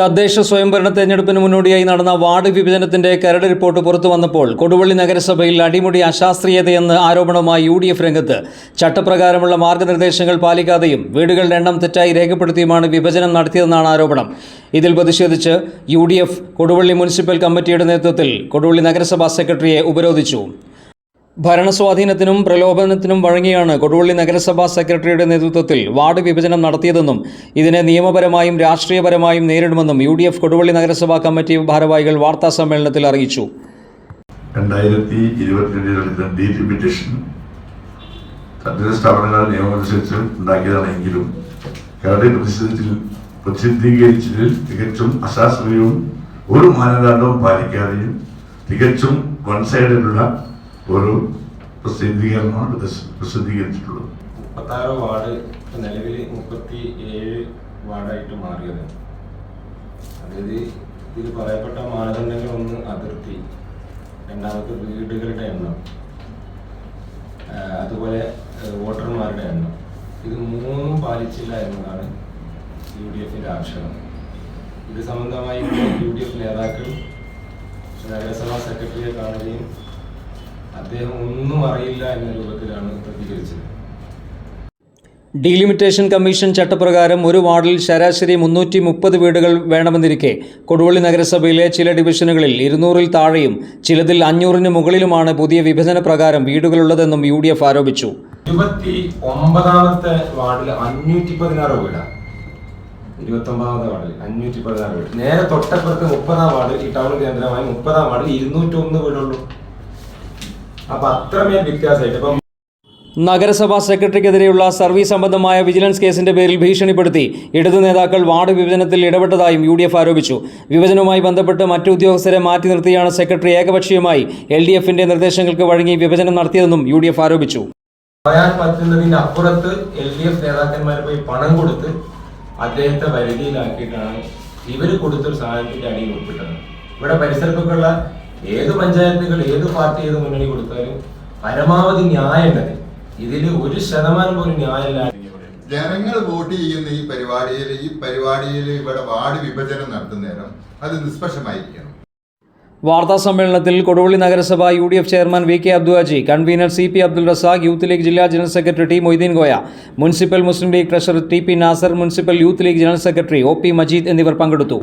തദ്ദേശ സ്വയംഭരണ തെരഞ്ഞെടുപ്പിന് മുന്നോടിയായി നടന്ന വാർഡ് വിഭജനത്തിന്റെ കരട് റിപ്പോർട്ട് പുറത്തു വന്നപ്പോൾ കൊടുവള്ളി നഗരസഭയിൽ അടിമുടി അശാസ്ത്രീയതയെന്ന് ആരോപണവുമായി യു ഡി എഫ് രംഗത്ത്. ചട്ടപ്രകാരമുള്ള മാർഗനിർദ്ദേശങ്ങൾ പാലിക്കാതെയും വീടുകളുടെ എണ്ണം തെറ്റായി രേഖപ്പെടുത്തിയുമാണ് വിഭജനം നടത്തിയതെന്നാണ് ആരോപണം. ഇതിൽ പ്രതിഷേധിച്ച് U D F Koduvally municipal കമ്മിറ്റിയുടെ നേതൃത്വത്തിൽ കൊടുവള്ളി നഗരസഭാ സെക്രട്ടറിയെ ഉപരോധിച്ചു. ഭരണസ്വാധീനത്തിനും പ്രലോഭനത്തിനും വഴങ്ങിയാണ് കൊടുവള്ളി നഗരസഭാ സെക്രട്ടറിയുടെ നേതൃത്വത്തിൽ വാർഡ് വിഭജനം നടത്തിയതെന്നും ഇതിനെ നിയമപരമായും രാഷ്ട്രീയപരമായും നേരിടുമെന്നും യു ഡി എഫ് കൊടുവള്ളി നഗരസഭാ കമ്മിറ്റി ഭാരവാഹികൾ വാർത്താ സമ്മേളനത്തിൽ അറിയിച്ചു. രണ്ടായിരത്തി ഇരുപത്തിരണ്ടിൽ നടന്ന ഡീലിമിറ്റേഷൻ തദ്ദേശ സ്ഥാപനങ്ങൾ നിയമമനുസരിച്ച് ഉണ്ടാക്കിയതാണെങ്കിലും കേരള പ്രതിഷേധത്തിൽ പ്രസിദ്ധീകരിച്ചതിൽ തികച്ചും അശാസ്ത്രീയവും ഒരു മാനദണ്ഡവും പാലിക്കാതെയും തികച്ചും വൺ സൈഡിലുള്ള ഒരു പ്രസിദ്ധീകരണമാണ് പ്രസിദ്ധീകരിച്ചിട്ടുള്ളത്. മുപ്പത്താറ് വാർഡ് നിലവിൽ മുപ്പത്തി ഏഴ് വാർഡായിട്ട് മാറിയത്. അതായത് ഇതിൽ പറയപ്പെട്ട മാനദണ്ഡങ്ങൾ ഒന്ന് അതിർത്തി രണ്ടാമത്തെ വീടുകളുടെ എണ്ണം അതുപോലെ വോട്ടർമാരുടെ എണ്ണം. ഇത് മൂന്നും പാലിച്ചില്ല എന്നതാണ് യു ഡി എഫിന്റെ ആക്ഷേപം. ഇത് സംബന്ധമായി യു ഡി എഫ് നേതാക്കൾ നഗരസഭാ സെക്രട്ടറിയെ കാണുകയും അദ്ദേഹം ഒന്നും അറിയില്ല എന്ന രൂപത്തിലാണ് പ്രതികരിച്ചത്. ഡീലിമിറ്റേഷൻ കമ്മീഷൻ ചട്ടപ്രകാരം ഒരു വാർഡിൽ ശരാശരി മുന്നൂറ്റി മുപ്പത് വീടുകൾ വേണമെന്നിരിക്കെ കൊടുവള്ളി നഗരസഭയിലെ ചില ഡിവിഷനുകളിൽ ഇരുന്നൂറിൽ താഴെയും ചിലതിൽ അഞ്ഞൂറിന് മുകളിലുമാണ് പുതിയ വിഭജന പ്രകാരം വീടുകളുള്ളതെന്നും യു ഡി എഫ് ആരോപിച്ചു. ഇരുപത്തി ഒമ്പതാമത്തെ വാർഡിൽ അഞ്ഞൂറ്റി പതിനാറ് വീടാണ് ഇരുപത്തി ഒമ്പതാമത്തെ വാർഡിൽ അഞ്ഞൂറ്റി പതിനാറ് വീട്. നേരെ തൊട്ടപ്പുറത്ത് മുപ്പതാം വാർഡ് ഈ ടൗൺ കേന്ദ്രമായി മുപ്പതാം വാർഡിൽ ഇരുന്നൂറ്റി ഒന്ന് വീടുള്ളൂ. അപ്പൊ അത്രമേൽ വ്യത്യാസമായിട്ട് ഇപ്പം നഗരസഭാ സെക്രട്ടറിക്കെതിരെയുള്ള സർവീസ് സംബന്ധമായ വിജിലൻസ് കേസിന്റെ പേരിൽ ഭീഷണിപ്പെടുത്തി ഇടതു നേതാക്കൾ വാർഡ് വിഭജനത്തിൽ ഇടപെട്ടതായും യു ഡി എഫ് ആരോപിച്ചു. വിഭജനവുമായി ബന്ധപ്പെട്ട് മറ്റു ഉദ്യോഗസ്ഥരെ മാറ്റി നിർത്തിയാണ് സെക്രട്ടറി ഏകപക്ഷീയമായി എൽ ഡി എഫിന്റെ നിർദ്ദേശങ്ങൾക്ക് വഴങ്ങി വിഭജനം നടത്തിയതെന്നും യു ഡി എഫ് ആരോപിച്ചു. പറയാൻ പറ്റുന്നതിന് അപ്പുറത്ത് എൽ ഡി എഫ് നേതാക്കന്മാർ പോയി പണം കൊടുത്ത് അദ്ദേഹത്തെ വരുതിയിലാക്കിയിട്ടാണ് ഇവർ കൊടുത്തൊരു സാധനത്തിന്റെ അടിയിൽ ഉൾപ്പെട്ടത്. ഇവിടെ പരിസരത്തൊക്കെയുള്ള ഏത് പഞ്ചായത്തുകൾ ഏത് പാർട്ടി ഏത് മുന്നണി കൊടുത്താലും പരമാവധി ന്യായമുണ്ടത് ഇതിൽ ഒരു ശതമാനം പോലും ന്യായമില്ല. ജനങ്ങൾ വോട്ട് ചെയ്യുന്ന ഈ പരിപാടിയിൽ ഈ പരിപാടിയിൽ ഇവിടെ വാർഡ് വിഭജനം നടത്തുന്നേരം അത് നിഷ്പക്ഷമായിരിക്കണം. വാർത്താ സമ്മേളനത്തിൽ കൊടുവള്ളി നഗരസഭ U D F chairman V K Abduhaji convener C P Abdul Razak youth league ജില്ലാ general secretary T Moideen Goya municipal Muslim League treasurer T P Nasar municipal youth league general secretary O P Majeed എന്നിവർ പങ്കെടുത്തു.